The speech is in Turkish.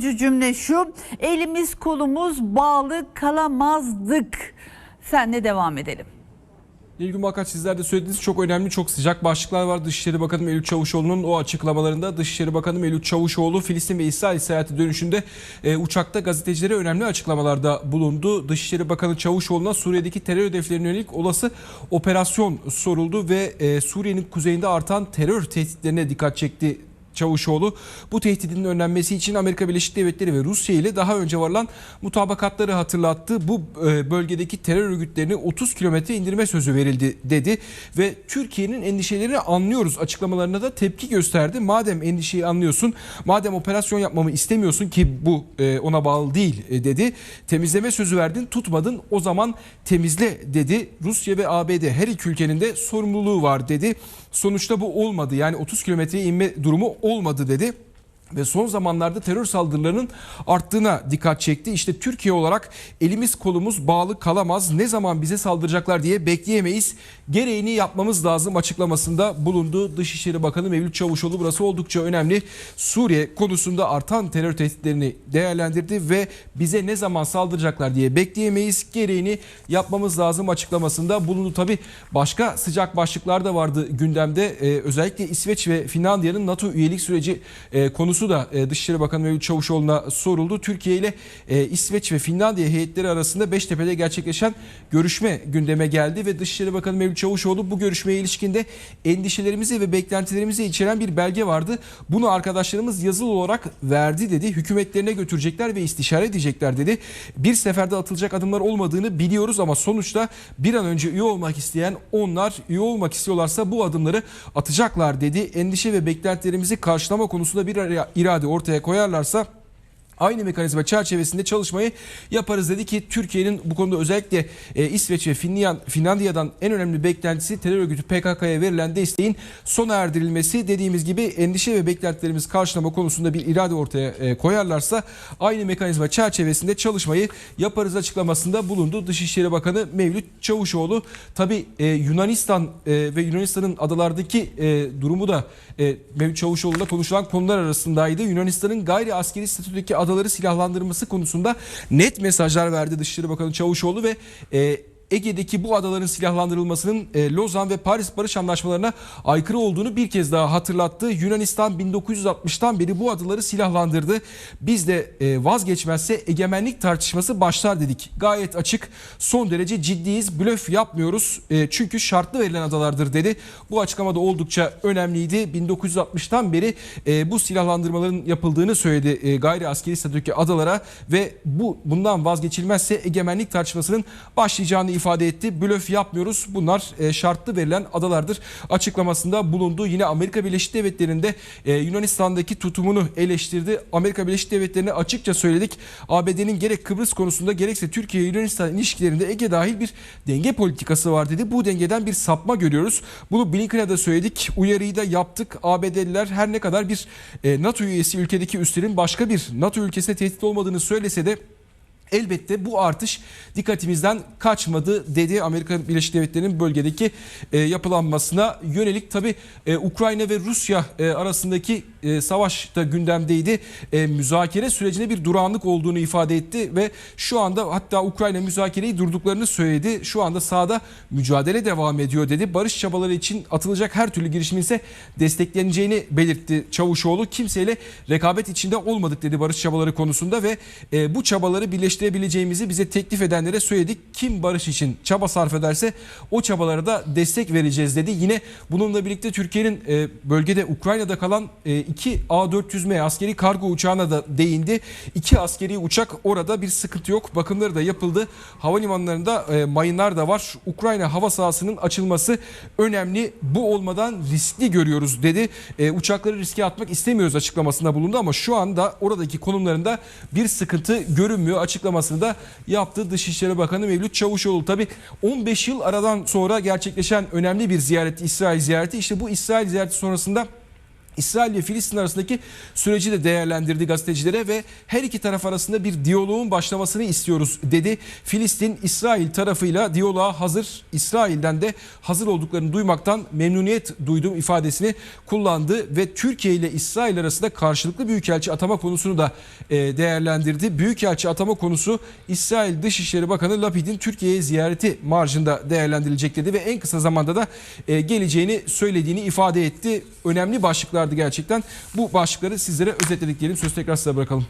cümle şu elimiz kolumuz bağlı kalamazdık. Senle devam edelim. Nilgün Bakan sizler de söylediğiniz çok önemli çok sıcak başlıklar var. Dışişleri Bakanı Mevlüt Çavuşoğlu'nun o açıklamalarında Dışişleri Bakanı Mevlüt Çavuşoğlu Filistin ve İsrail seyahati dönüşünde e, uçakta gazetecilere önemli açıklamalarda bulundu. Dışişleri Bakanı Çavuşoğlu'na Suriye'deki terör hedeflerine yönelik olası operasyon soruldu ve e, Suriye'nin kuzeyinde artan terör tehditlerine dikkat çekti Çavuşoğlu bu tehdidin önlenmesi için Amerika Birleşik Devletleri ve Rusya ile daha önce varılan mutabakatları hatırlattı. Bu e, bölgedeki terör örgütlerini 30 kilometre indirme sözü verildi dedi ve Türkiye'nin endişelerini anlıyoruz açıklamalarına da tepki gösterdi. Madem endişeyi anlıyorsun, madem operasyon yapmamı istemiyorsun ki bu e, ona bağlı değil e, dedi. Temizleme sözü verdin, tutmadın. O zaman temizle dedi. Rusya ve ABD her iki ülkenin de sorumluluğu var dedi. Sonuçta bu olmadı. Yani 30 kilometreye inme durumu olmadı dedi ve son zamanlarda terör saldırılarının arttığına dikkat çekti. İşte Türkiye olarak elimiz kolumuz bağlı kalamaz. Ne zaman bize saldıracaklar diye bekleyemeyiz. Gereğini yapmamız lazım açıklamasında bulundu. Dışişleri Bakanı Mevlüt Çavuşoğlu burası oldukça önemli. Suriye konusunda artan terör tehditlerini değerlendirdi ve bize ne zaman saldıracaklar diye bekleyemeyiz. Gereğini yapmamız lazım açıklamasında bulundu. Tabi başka sıcak başlıklar da vardı gündemde. Ee, özellikle İsveç ve Finlandiya'nın NATO üyelik süreci e, konusu da e, Dışişleri Bakanı Mevlüt Çavuşoğlu'na soruldu. Türkiye ile e, İsveç ve Finlandiya heyetleri arasında Beştepe'de gerçekleşen görüşme gündeme geldi ve Dışişleri Bakanı Mevlüt Çavuşoğlu bu görüşmeye ilişkinde endişelerimizi ve beklentilerimizi içeren bir belge vardı. Bunu arkadaşlarımız yazılı olarak verdi dedi. Hükümetlerine götürecekler ve istişare edecekler dedi. Bir seferde atılacak adımlar olmadığını biliyoruz ama sonuçta bir an önce üye olmak isteyen onlar üye olmak istiyorlarsa bu adımları atacaklar dedi. Endişe ve beklentilerimizi karşılama konusunda bir araya irade ortaya koyarlarsa Aynı mekanizma çerçevesinde çalışmayı yaparız dedi ki Türkiye'nin bu konuda özellikle e, İsveç ve Finland, Finlandiya'dan en önemli beklentisi terör örgütü PKK'ya verilen desteğin sona erdirilmesi. Dediğimiz gibi endişe ve beklentilerimiz karşılama konusunda bir irade ortaya e, koyarlarsa aynı mekanizma çerçevesinde çalışmayı yaparız açıklamasında bulundu. Dışişleri Bakanı Mevlüt Çavuşoğlu tabi Yunanistan e, ve Yunanistan'ın adalardaki e, durumu da e, Mevlüt Çavuşoğlu'yla konuşulan konular arasındaydı. Yunanistan'ın gayri askeri statüdeki adaları silahlandırması konusunda net mesajlar verdi Dışişleri Bakanı Çavuşoğlu ve e, Ege'deki bu adaların silahlandırılmasının e, Lozan ve Paris Barış Anlaşmalarına aykırı olduğunu bir kez daha hatırlattı. Yunanistan 1960'tan beri bu adaları silahlandırdı. Biz de e, vazgeçmezse egemenlik tartışması başlar dedik. Gayet açık, son derece ciddiyiz, blöf yapmıyoruz. E, çünkü şartlı verilen adalardır dedi. Bu açıklamada oldukça önemliydi. 1960'tan beri e, bu silahlandırmaların yapıldığını söyledi e, gayri askeri statüdeki adalara ve bu bundan vazgeçilmezse egemenlik tartışmasının başlayacağını ifade etti. Blöf yapmıyoruz. Bunlar e, şartlı verilen adalardır açıklamasında bulundu. Yine Amerika Birleşik Devletleri'nde e, Yunanistan'daki tutumunu eleştirdi. Amerika Birleşik Devletleri'ne açıkça söyledik. ABD'nin gerek Kıbrıs konusunda gerekse Türkiye Yunanistan ilişkilerinde Ege dahil bir denge politikası var dedi. Bu dengeden bir sapma görüyoruz. Bunu Blinken'a da söyledik. Uyarıyı da yaptık. ABD'liler her ne kadar bir e, NATO üyesi ülkedeki üslerin başka bir NATO ülkesine tehdit olmadığını söylese de Elbette bu artış dikkatimizden kaçmadı dedi Amerika Birleşik Devletleri'nin bölgedeki e, yapılanmasına yönelik tabi e, Ukrayna ve Rusya e, arasındaki e, savaş da gündemdeydi. E, müzakere sürecinde bir durağanlık olduğunu ifade etti ve şu anda hatta Ukrayna müzakereyi durduklarını söyledi. Şu anda sahada mücadele devam ediyor dedi. Barış çabaları için atılacak her türlü girişimin ise destekleneceğini belirtti Çavuşoğlu. Kimseyle rekabet içinde olmadık dedi barış çabaları konusunda ve e, bu çabaları birleştirebileceğimizi bize teklif edenlere söyledik. Kim barış için çaba sarf ederse o çabalara da destek vereceğiz dedi. Yine bununla birlikte Türkiye'nin e, bölgede Ukrayna'da kalan e, iki A400M askeri kargo uçağına da değindi. İki askeri uçak orada bir sıkıntı yok. Bakımları da yapıldı. Havalimanlarında e, mayınlar da var. Ukrayna hava sahasının açılması önemli. Bu olmadan riskli görüyoruz dedi. E, uçakları riske atmak istemiyoruz açıklamasında bulundu ama şu anda oradaki konumlarında bir sıkıntı görünmüyor açıklamasını da yaptı Dışişleri Bakanı Mevlüt Çavuşoğlu. Tabi 15 yıl aradan sonra gerçekleşen önemli bir ziyaret İsrail ziyareti. İşte bu İsrail ziyareti sonrasında İsrail ve Filistin arasındaki süreci de değerlendirdi gazetecilere ve her iki taraf arasında bir diyaloğun başlamasını istiyoruz dedi. Filistin İsrail tarafıyla diyaloğa hazır, İsrail'den de hazır olduklarını duymaktan memnuniyet duydum ifadesini kullandı ve Türkiye ile İsrail arasında karşılıklı büyükelçi atama konusunu da e, değerlendirdi. Büyükelçi atama konusu İsrail Dışişleri Bakanı Lapid'in Türkiye'ye ziyareti marjında değerlendirilecek dedi ve en kısa zamanda da e, geleceğini söylediğini ifade etti. Önemli gerçekten. Bu başlıkları sizlere özetledik diyelim. Söz tekrar size bırakalım.